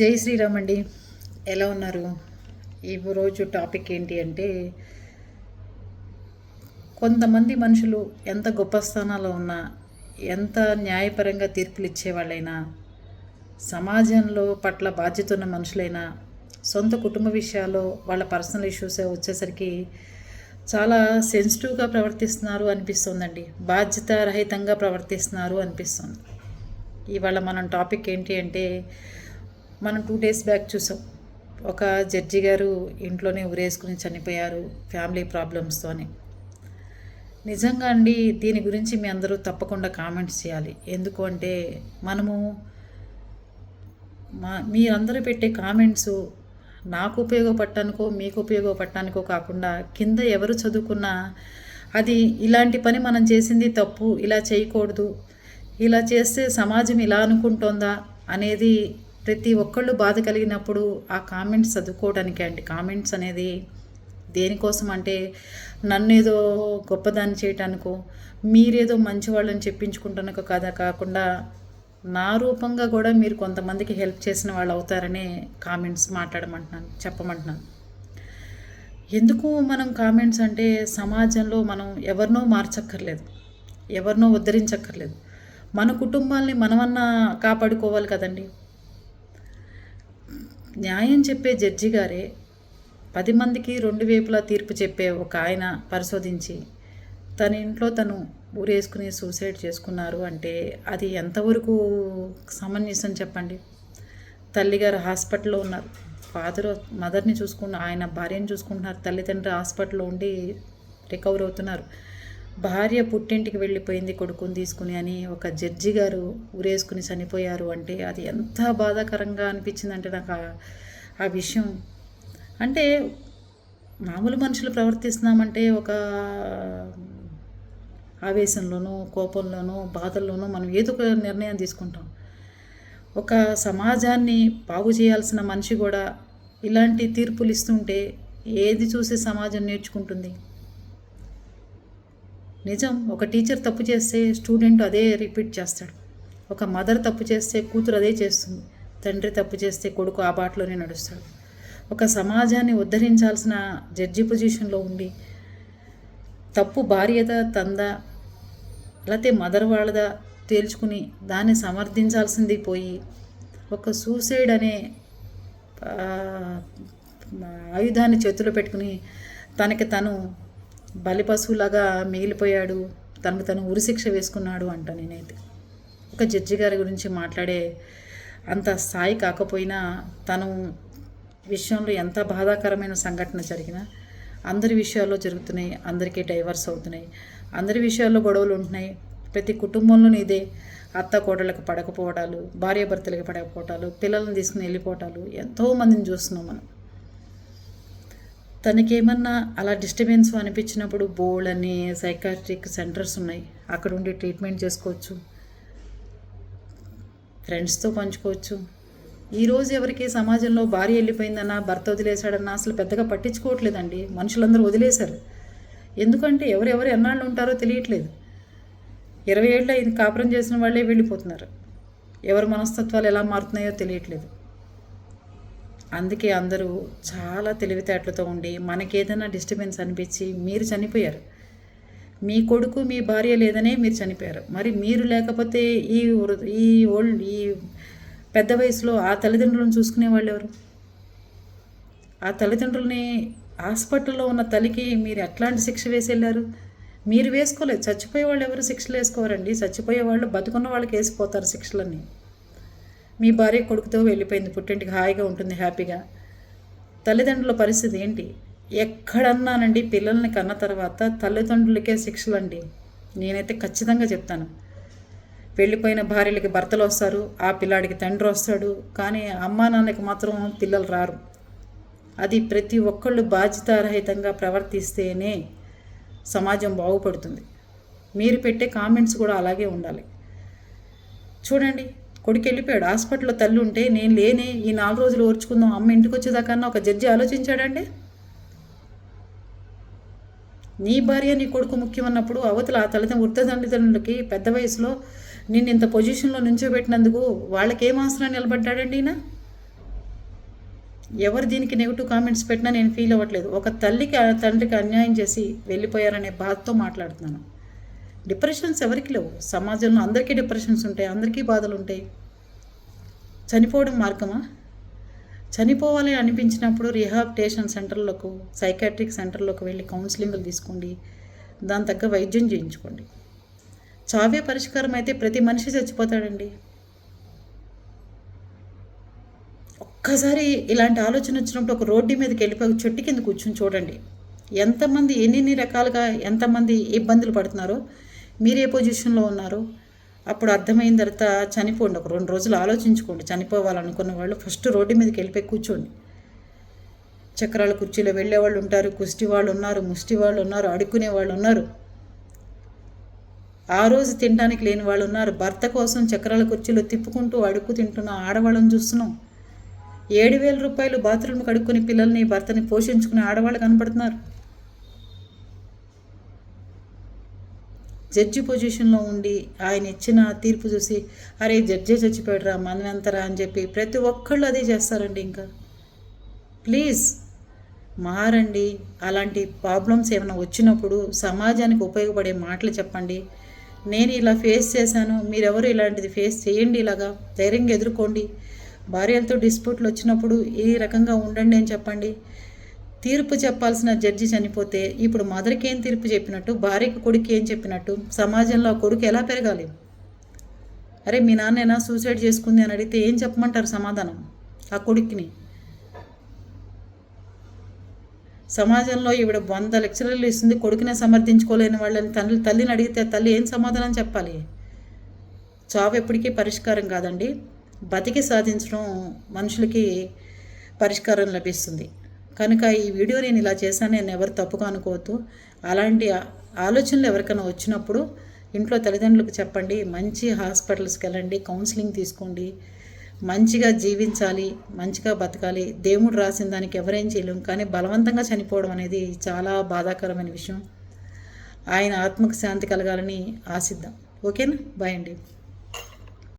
జై శ్రీరామ్ అండి. ఎలా ఉన్నారు? ఈ రోజు టాపిక్ ఏంటి అంటే కొంతమంది మనుషులు ఎంత గొప్ప స్థానాల్లో ఉన్నా ఎంత న్యాయపరంగా తీర్పులు ఇచ్చేవాళ్ళైనా సమాజంలో పట్ల బాధ్యత ఉన్న మనుషులైనా సొంత కుటుంబ విషయాల్లో వాళ్ళ పర్సనల్ ఇష్యూస్ వచ్చేసరికి చాలా సెన్సిటివ్గా ప్రవర్తిస్తున్నారు అనిపిస్తుందండి. బాధ్యత రహితంగా ప్రవర్తిస్తున్నారు అనిపిస్తుంది. ఇవాళ మనం టాపిక్ ఏంటి అంటే మనం టూ డేస్ బ్యాక్ చూసాం. ఒక జడ్జి గారు ఇంట్లోనే ఉరేసుకుని చనిపోయారు ఫ్యామిలీ ప్రాబ్లమ్స్తో అని నిజంగా అండి దీని గురించి మీ అందరూ తప్పకుండా కామెంట్స్ చేయాలి. ఎందుకు అంటే మనము మా మీరందరూ పెట్టే కామెంట్స్ నాకు ఉపయోగపడటానికో మీకు ఉపయోగపడటానికో కాకుండా కింద ఎవరు చదువుకున్నా అది ఇలాంటి పని మనం చేసింది తప్పు ఇలా చేయకూడదు ఇలా చేస్తే సమాజం ఇలా అనుకుంటోందా అనేది ప్రతి ఒక్కళ్ళు బాధ కలిగినప్పుడు ఆ కామెంట్స్ చదువుకోవడానికి అండి. కామెంట్స్ అనేది దేనికోసం అంటే నన్ను ఏదో గొప్పదాన్ని చేయటానికో మీరేదో మంచి వాళ్ళని చెప్పించుకుంటానికో కదా కాకుండా నా రూపంగా కూడా మీరు కొంతమందికి హెల్ప్ చేసిన వాళ్ళు అవుతారనే కామెంట్స్ మాట్లాడమంటున్నాను చెప్పమంటున్నాను. ఎందుకు మనం కామెంట్స్ అంటే సమాజంలో మనం ఎవరినో మార్చక్కర్లేదు ఎవరినో ఉద్ధరించక్కర్లేదు. మన కుటుంబాల్ని మనమన్నా కాపాడుకోవాలి కదండి. న్యాయం చెప్పే జడ్జి గారే పది మందికి రెండు వైపులా తీర్పు చెప్పే ఒక ఆయన పరిశోధించి తన ఇంట్లో తను ఊరేసుకుని సూసైడ్ చేసుకున్నారు అంటే అది ఎంతవరకు సమంజసం చెప్పండి? తల్లిగారు హాస్పిటల్లో ఉన్నారు. ఫాదర్ మదర్ని చూసుకున్న ఆయన భార్యని చూసుకుంటున్నారు. తల్లిదండ్రి హాస్పిటల్లో ఉండి రికవర్ అవుతున్నారు. భార్య పుట్టింటికి వెళ్ళిపోయింది కొడుకుని తీసుకుని అని ఒక జడ్జి గారు ఊరేసుకుని చనిపోయారు అంటే అది ఎంత బాధాకరంగా అనిపించిందంటే నాకు ఆ- ఆ విషయం. అంటే మామూలు మనుషులు ప్రవర్తిస్తున్నామంటే ఒక ఆవేశంలోనూ కోపంలోనూ బాధల్లోనూ మనం ఏదో ఒక నిర్ణయం తీసుకుంటాం. ఒక సమాజాన్ని బాగు చేయాల్సిన మనిషి కూడా ఇలాంటి తీర్పులు ఇస్తుంటే ఏది చూసి సమాజం నేర్చుకుంటుంది? నిజం ఒక టీచర్ తప్పు చేస్తే స్టూడెంట్ అదే రిపీట్ చేస్తాడు. ఒక మదర్ తప్పు చేస్తే కూతురు అదే చేస్తుంది. తండ్రి తప్పు చేస్తే కొడుకు ఆ బాటలోనే నడుస్తాడు. ఒక సమాజాన్ని ఉద్ధరించాల్సిన జడ్జి పొజిషన్లో ఉండి తప్పు భార్యత తందా లేకపోతే మదర్ వాళ్ళదా తేల్చుకుని దాన్ని సమర్థించాల్సింది పోయి ఒక సూసైడ్ అనే ఆయుధాన్ని చేతిలో పెట్టుకుని తనకి తను బలిపశువులాగా మిగిలిపోయాడు. తనకు తను ఉరిశిక్ష వేసుకున్నాడు అంట నేనైతే. ఒక జడ్జి గారి గురించి మాట్లాడే అంత స్థాయి కాకపోయినా తను విషయంలో ఎంత బాధాకరమైన సంఘటన జరిగినా అందరి విషయాల్లో జరుగుతున్నాయి అందరికీ డైవర్స్ అవుతున్నాయి. అందరి విషయాల్లో గొడవలు ఉంటున్నాయి. ప్రతి కుటుంబంలోనూ ఇదే అత్త కోడళ్ళకి పడకపోవడాలు భార్యాభర్తలకి పడకపోవటాలు పిల్లల్ని తీసుకుని వెళ్ళిపోవటాలు ఎంతో మందిని చూస్తున్నాం మనం. తనకేమన్నా అలా డిస్టర్బెన్స్ అనిపించినప్పుడు బోర్డ్ అని సైకాట్రిక్ సెంటర్స్ ఉన్నాయి. అక్కడ ఉండి ట్రీట్మెంట్ చేసుకోవచ్చు. ఫ్రెండ్స్తో పంచుకోవచ్చు. ఈరోజు ఎవరికి సమాజంలో భార్య వెళ్ళిపోయిందన్నా భర్త వదిలేశాడన్నా అసలు పెద్దగా పట్టించుకోవట్లేదండి. మనుషులందరూ వదిలేశారు. ఎందుకంటే ఎవరెవరు ఎన్నాళ్ళు ఉంటారో తెలియట్లేదు. ఇరవై ఏళ్ళు కాపురం చేసిన వాళ్ళే వెళ్ళిపోతున్నారు. ఎవరి మనస్తత్వాలు ఎలా మారుతున్నాయో తెలియట్లేదు. అందుకే అందరూ చాలా తెలివితేటలతో ఉండి మనకేదైనా డిస్టర్బెన్స్ అనిపించి మీరు చనిపోయారు. మీ కొడుకు మీ భార్య లేదనే మీరు చనిపోయారు. మరి మీరు లేకపోతే ఈ ఈ ఓల్డ్ ఈ పెద్ద వయసులో ఆ తల్లిదండ్రులను చూసుకునే వాళ్ళు ఎవరు? ఆ తల్లిదండ్రులని హాస్పిటల్లో ఉన్న తల్లికి మీరు ఎట్లాంటి శిక్ష వేసి వెళ్ళారు మీరు వేసుకోలేదు. చచ్చిపోయే వాళ్ళు ఎవరు శిక్షలు వేసుకోవారండి చచ్చిపోయే వాళ్ళు బతుకున్న వాళ్ళకి వేసిపోతారు శిక్షలన్నీ. మీ భార్య కొడుకుతో వెళ్ళిపోయింది. పుట్టింటికి హాయిగా ఉంటుంది హ్యాపీగా. తల్లిదండ్రుల పరిస్థితి ఏంటి? ఎక్కడన్నానండి పిల్లల్ని కన్న తర్వాత తల్లిదండ్రులకే శిక్షలండి? నేనైతే ఖచ్చితంగా చెప్తాను. వెళ్ళిపోయిన భార్యలకి భర్తలు వస్తారు ఆ పిల్లాడికి తండ్రి వస్తాడు కానీ అమ్మా నాన్నకి మాత్రం పిల్లలు రారు. అది ప్రతి ఒక్కళ్ళు బాధ్యతారహితంగా ప్రవర్తిస్తేనే సమాజం బాగుపడుతుంది. మీరు పెట్టే కామెంట్స్ కూడా అలాగే ఉండాలి. చూడండి కొడుకు వెళ్ళిపోయాడు హాస్పిటల్లో తల్లి ఉంటే నేను లేనే ఈ నాలుగు రోజులు ఓర్చుకుందాం. అమ్మ ఇంటికి వచ్చేదాకన్నా ఒక జడ్జి ఆలోచించాడండి? నీ భార్య నీ కొడుకు ముఖ్యమన్నప్పుడు అవతల ఆ తల్లిదండ్రులు వృద్ధ తల్లిదండ్రులకి పెద్ద వయసులో నిన్ను ఇంత పొజిషన్లో నుంచోబెట్టినందుకు వాళ్ళకి ఏం అవసరం నిలబడ్డాడండి ఈయన? ఎవరు దీనికి నెగిటివ్ కామెంట్స్ పెట్టినా నేను ఫీల్ అవ్వట్లేదు. ఒక తల్లికి ఆ తండ్రికి అన్యాయం చేసి వెళ్ళిపోయారనే బాధతో మాట్లాడుతున్నాను. డిప్రెషన్స్ ఎవరికి లేవు. సమాజంలో అందరికీ డిప్రెషన్స్ ఉంటాయి అందరికీ బాధలు ఉంటాయి. చనిపోవడం మార్గమా? చనిపోవాలి అనిపించినప్పుడు రిహాబిటేషన్ సెంటర్లకు సైకాట్రిక్ సెంటర్లోకి వెళ్ళి కౌన్సిలింగ్లు తీసుకోండి. దాని తగ్గ వైద్యం చేయించుకోండి. చావే పరిష్కారం అయితే ప్రతి మనిషి చచ్చిపోతాడండి. ఒక్కసారి ఇలాంటి ఆలోచన వచ్చినప్పుడు ఒక రోడ్డు మీదకి వెళ్ళిపోయి చెట్టు కింద కూర్చొని చూడండి. ఎంతమంది ఎన్ని రకాలుగా ఎంతమంది ఇబ్బందులు పడుతున్నారో మీరు ఏ పొజిషన్లో ఉన్నారు? అప్పుడు అర్థమైన తర్వాత చనిపోండి. ఒక రెండు రోజులు ఆలోచించుకోండి. చనిపోవాలనుకున్న వాళ్ళు ఫస్ట్ రోడ్డు మీదకి వెళ్ళిపోయి కూర్చోండి. చక్రాల కుర్చీలో వెళ్ళే వాళ్ళు ఉంటారు కుష్టి వాళ్ళు ఉన్నారు ముష్టి వాళ్ళు ఉన్నారు అడుక్కునే వాళ్ళు ఉన్నారు. ఆ రోజు తినడానికి లేని వాళ్ళు ఉన్నారు. భర్త కోసం చక్రాల కుర్చీలో తిప్పుకుంటూ అడుక్కు తింటున్న ఆడవాళ్ళని చూస్తున్నాం. ఏడు వేల రూపాయలు బాత్రూమ్ కడుక్కుని పిల్లల్ని భర్తని పోషించుకునే ఆడవాళ్ళు కనపడుతున్నారు. జడ్జి పొజిషన్లో ఉండి ఆయన ఇచ్చిన తీర్పు చూసి అరే జడ్జే చచ్చిపోయాడురా ఎంతరా అని చెప్పి ప్రతి ఒక్కళ్ళు అదే చేస్తారండి ఇంకా. ప్లీజ్ మారండి. అలాంటి ప్రాబ్లమ్స్ ఏమైనా వచ్చినప్పుడు సమాజానికి ఉపయోగపడే మాటలు చెప్పండి. నేను ఇలా ఫేస్ చేశాను మీరెవరు ఇలాంటిది ఫేస్ చేయండి ఇలాగా ధైర్యంగా ఎదుర్కోండి. భార్యలతో డిస్ప్యూట్లు వచ్చినప్పుడు ఈ రకంగా ఉండండి అని చెప్పండి. తీర్పు చెప్పాల్సిన జడ్జి చనిపోతే ఇప్పుడు మదర్కి ఏం తీర్పు చెప్పినట్టు భార్యకి కొడుకు ఏం చెప్పినట్టు సమాజంలో ఆ కొడుకు ఎలా పెరగాలి? అరే మీ నాన్నేనా సూసైడ్ చేసుకుంది అని అడిగితే ఏం చెప్పమంటారు సమాధానం? ఆ కొడుకుని. సమాజంలో ఈవిడ వంద లెక్చరర్లు ఇస్తుంది కొడుకునే సమర్థించుకోలేని వాళ్ళని తల్లి తల్లిని అడిగితే తల్లి ఏం సమాధానం చెప్పాలి? చావు ఎప్పటికీ పరిష్కారం కాదండి. బతికి సాధించడం మనుషులకి పరిష్కారం లభిస్తుంది. కనుక ఈ వీడియో నేను ఇలా చేశాను నేను ఎవరు తప్పుగా అనుకోవద్దు. అలాంటి ఆలోచనలు ఎవరికైనా వచ్చినప్పుడు ఇంట్లో తల్లిదండ్రులకు చెప్పండి మంచి హాస్పిటల్స్కి వెళ్ళండి కౌన్సిలింగ్ తీసుకోండి మంచిగా జీవించాలి మంచిగా బతకాలి. దేవుడు రాసిన దానికి ఎవరేం చేయలేము కానీ బలవంతంగా చనిపోవడం అనేది చాలా బాధాకరమైన విషయం. ఆయన ఆత్మకు శాంతి కలగాలని ఆశిద్దాం. ఓకేనా? బాయ్ అండి.